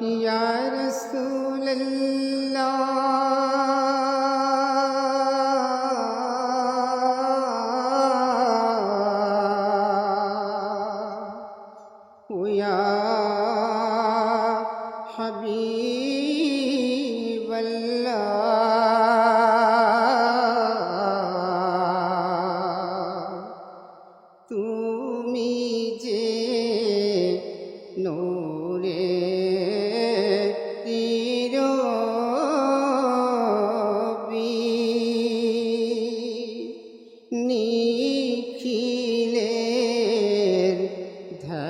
یا رسول اللہ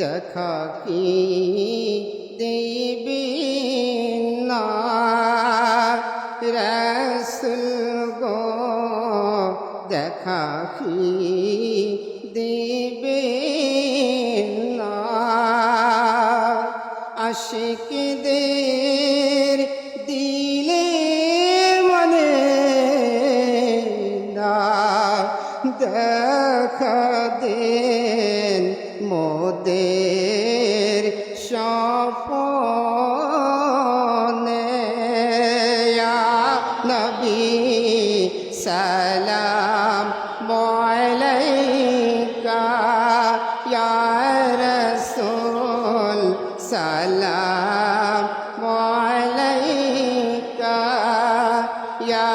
দেখা কি দেবে না রসুল গো দেখা কি দেবে না আশিকদের সপনে নবী সালাম আলাইকা ইয়া রাসূল সালাম আলাইকা ইয়া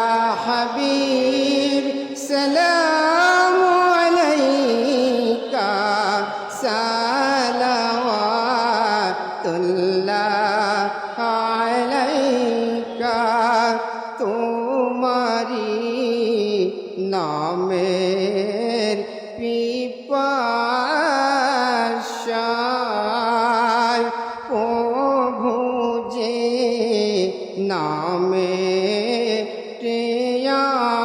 সালাওয়াতুল্লাহ আলাইকা তোমারি নামের পিপাসায় প্রভু যে নামে টেয়াশায়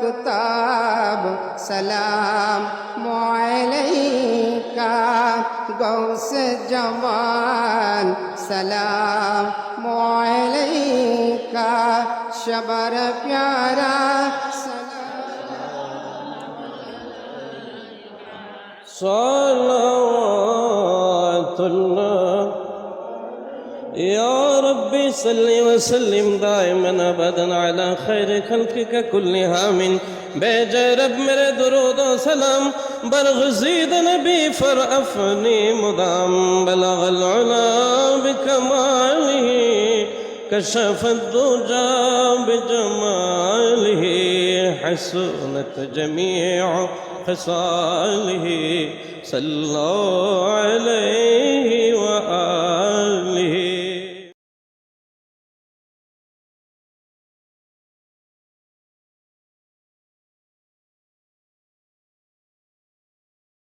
کتاب سلام معلیکہ گوس جوان سلام معلیکہ شبر پیارا صلوات اللہ يا ربي صل وسلم دائما ابدا على خير خلقك كلها من بیجے رب میرے درود و سلام برغزید نبی فرافنی مدام بلغ العلا بکماله كشف الدجى بجماله حسنت جميع خصاله صلوا عليه وآله